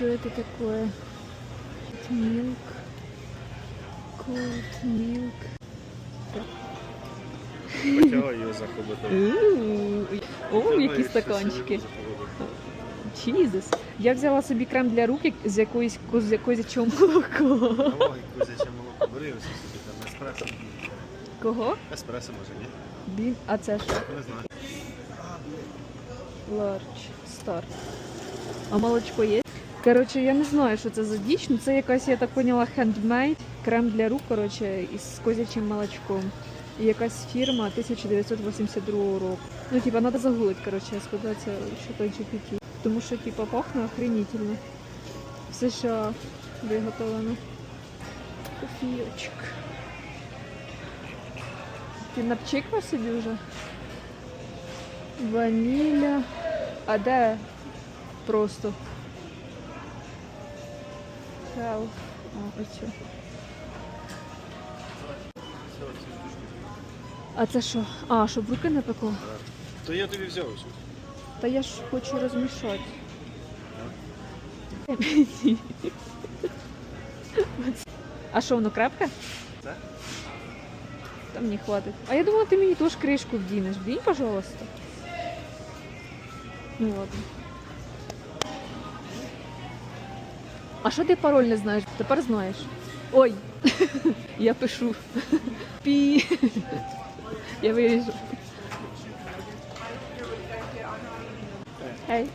Что это такое? Milk. Cold milk. Потягай його за. О, які стаканчики. Чізес. Я взяла собі крем для рук як- з якоїсь коз- козячого молока. Ой, козяче молоко. Бери ось собі там еспресо. Кого? Еспресо може, ні? Блін, а це що? Не знаю. Large, Star. А молочко є? Коротше, я не знаю, що це за діч, ну це якась, я так поняла, handmade, крем для рук, коротше, із козячим молочком. І якась фірма 1982 року. Ну, типа, треба загуглити, коротше, сподобається, що той GPT. Тому що, типа, пахне охренительно. В США виготовлено. Кофійочок. Ти напчикав собі вже? Ваніля. А де просто? Health. А, ось. А це що? А, щоб руки не пекло? То я тобі взяв ось. Та я ж хочу розмішати. А що, воно крепке? Так. Та мені хватить. А я думала, ти мені теж кришку вдінеш. Вдінь, пожалуйста. Ну ладно. А що ти пароль не знаєш? Тепер знаєш. Ой, я пишу. Пі. Я виріжу. Гей.